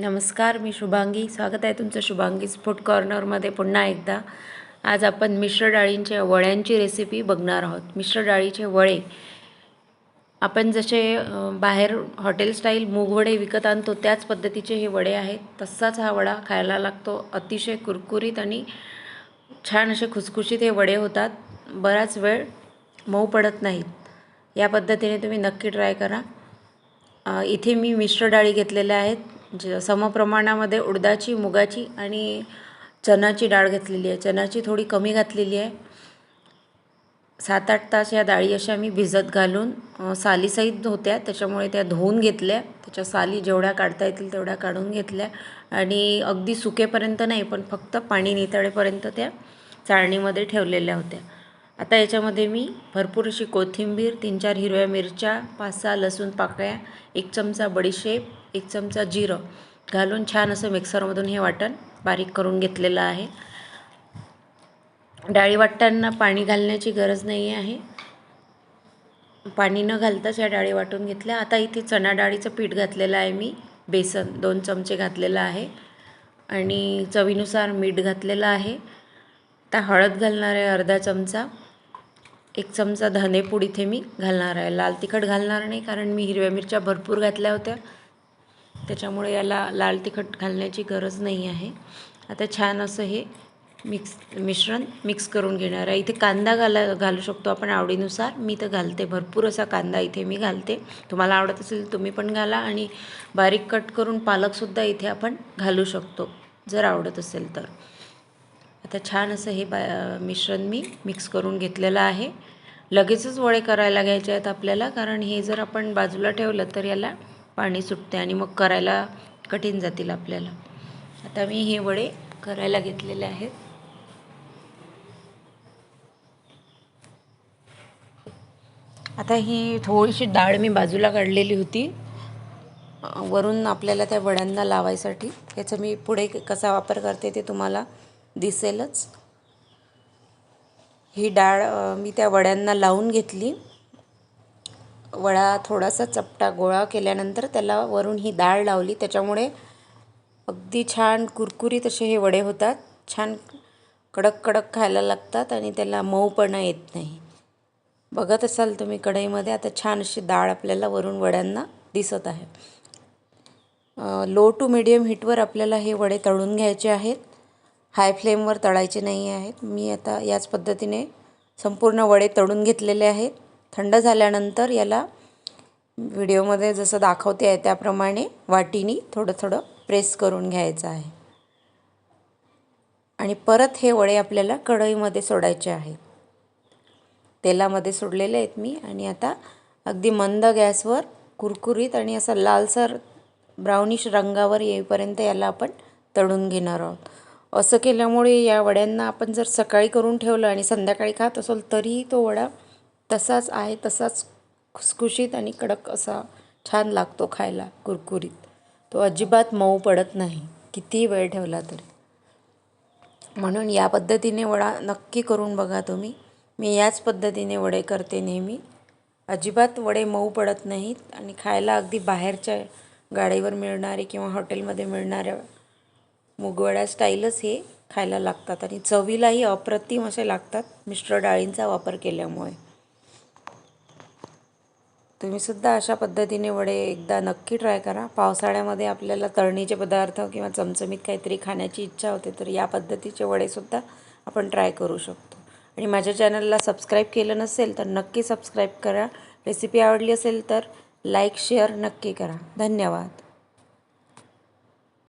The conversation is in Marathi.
नमस्कार मी शुभांगी. स्वागत आहे तुमचं शुभांगीज फूड कॉर्नरमध्ये पुन्हा एकदा. आज आपण मिश्र डाळींच्या वड्यांची रेसिपी बघणार आहोत. मिश्र डाळीचे वडे आपण जसे बाहेर हॉटेल स्टाईल मूगवडे विकत आणतो त्याच पद्धतीचे हे वडे आहेत. तसाच हा वडा खायला लागतो. अतिशय कुरकुरीत आणि छान असे खुसखुशीत हे वडे होतात. बराच वेळ मऊ पडत नाहीत. या पद्धतीने तुम्ही नक्की ट्राय करा. इथे मी मिश्र डाळी घेतलेल्या आहेत. म्हणजे ज समप्रमाणामध्ये उडदाची मुगाची आणि चणाची डाळ घेतलेली आहे. चणाची थोडी कमी घातलेली आहे. सात आठ तास या डाळी अशा मी भिजत घालून सालीसहित होत्या त्याच्यामुळे त्या धुवून घेतल्या. त्याच्या साली जेवढ्या काढता येतील तेवढ्या काढून घेतल्या. आणि अगदी सुकेपर्यंत नाही पण फक्त पाणी नितळेपर्यंत त्या चाळणीमध्ये ठेवलेल्या होत्या. आता याच्यामध्ये मी भरपूर अशी कोथिंबीर तीन चार हिरव्या मिरच्या पाच सहा लसूण पाकळ्या एक चमचा बडीशेप एक चमचा जिरं घालून छान असं मिक्सरमधून हे वाटण बारीक करून घेतलेलं आहे. डाळी वाटताना पाणी घालण्याची गरज नाही आहे. पाणी न घालताच या डाळी वाटून घेतल्या. आता इथे चणा डाळीचं पीठ घातलेलं आहे मी. बेसन दोन चमचे घातलेलं आहे. आणि चवीनुसार मीठ घातलेलं आहे. आता हळद घालणार आहे अर्धा चमचा. एक चमचा धनेपूड इथे मी घालणार आहे. लाल तिखट घालणार नाही कारण मी हिरव्या मिरच्या भरपूर घातल्या होत्या. त्याच्यामुळे याला लाल तिखट घालण्याची गरज नाही आहे. आता छान असं हे मिक्स मिश्रण मिक्स करून घेणार आहे. इथे कांदा घाला घालू शकतो आपण आवडीनुसार. मी तर घालते भरपूर असा कांदा इथे मी घालते. तुम्हाला आवडत असेल तुम्ही पण घाला आणि बारीक कट करून पालकसुद्धा इथे आपण घालू शकतो जर आवडत असेल तर. आता छान असं हे बा मिश्रण मी मिक्स करून घेतलेलं आहे. लगेचच वडे करायला घ्यायचे आहेत आपल्याला कारण हे जर आपण बाजूला ठेवलं तर याला पाणी सुटते आणि मग करायला कठीण जातील आपल्याला. आता मी हे वडे करायला घेतलेले आहेत. आता ही थोडीशी डाळ मी बाजूला काढलेली होती. वरून आपल्याला त्या वड्यांना लावायसाठी. याचा मी पुढे कसा वापर करते ते तुम्हाला दिसेलच. ही डाळ मी त्या वड्यांना लावून घेतली. वडा थोडासा चपटा गोळा केल्यानंतर त्याला वरून ही डाळ लावली. त्याच्यामुळे अगदी छान कुरकुरीत असे हे वडे होतात. छान कडक कडक खायला लागतात आणि त्याला मऊपणा येत नाही. बघत असाल तुम्ही कढईमध्ये आता छान अशी डाळ आपल्याला वरून वड्यांना दिसत आहे. लो टू मिडियम हीटवर आपल्याला हे वडे तळून घ्यायचे आहेत. हाय फ्लेमवर तळायचे नाही आहेत. मी आता याच पद्धतीने संपूर्ण वडे तळून घेतलेले आहेत. थंड झाल्यानंतर याला व्हिडिओमध्ये जसं दाखवते आहे त्याप्रमाणे वाटीनी थोडं थोडं प्रेस करून घ्यायचं आहे. आणि परत हे वडे आपल्याला कढईमध्ये सोडायचे आहेत तेलामध्ये सोडलेले आहेत मी आणि आता अगदी मंद गॅसवर कुरकुरीत आणि असं लालसर ब्राउनिश रंगावर येईपर्यंत याला आपण तळून घेणार आहोत. असं केल्यामुळे या वड्यांना आपण जर सकाळी करून ठेवलं आणि संध्याकाळी खात असेल तरीही तो वडा तसाच आहे तसाच खुसखुशीत आणि कडक असा छान लागतो खायला कुरकुरीत. तो अजिबात मऊ पडत नाही. कितीही वेळ ठेवला तरी. म्हणून या पद्धतीने वडा नक्की करून बघा तुम्ही. मी याच पद्धतीने वडे करते नेहमी. अजिबात वडे मऊ पडत नाहीत आणि खायला अगदी बाहेरच्या गाडीवर मिळणारे किंवा हॉटेलमध्ये मिळणाऱ्या मुगवड्या स्टाईलच हे खायला लागतात आणि चवीलाही अप्रतिम असे लागतात मिश्र डाळींचा वापर केल्यामुळे. तुम्हीसुद्धा अशा पद्धतीने वडे एकदा नक्की ट्राय करा. पावसाळ्यामध्ये आपल्याला तळणीचे पदार्थ किंवा चमचमीत काहीतरी खाण्याची इच्छा होते तर या पद्धतीचे वडेसुद्धा आपण ट्राय करू शकतो. आणि माझ्या चॅनलला सबस्क्राईब केलं नसेल तर नक्की सबस्क्राईब करा. रेसिपी आवडली असेल तर लाईक शेअर नक्की करा. धन्यवाद.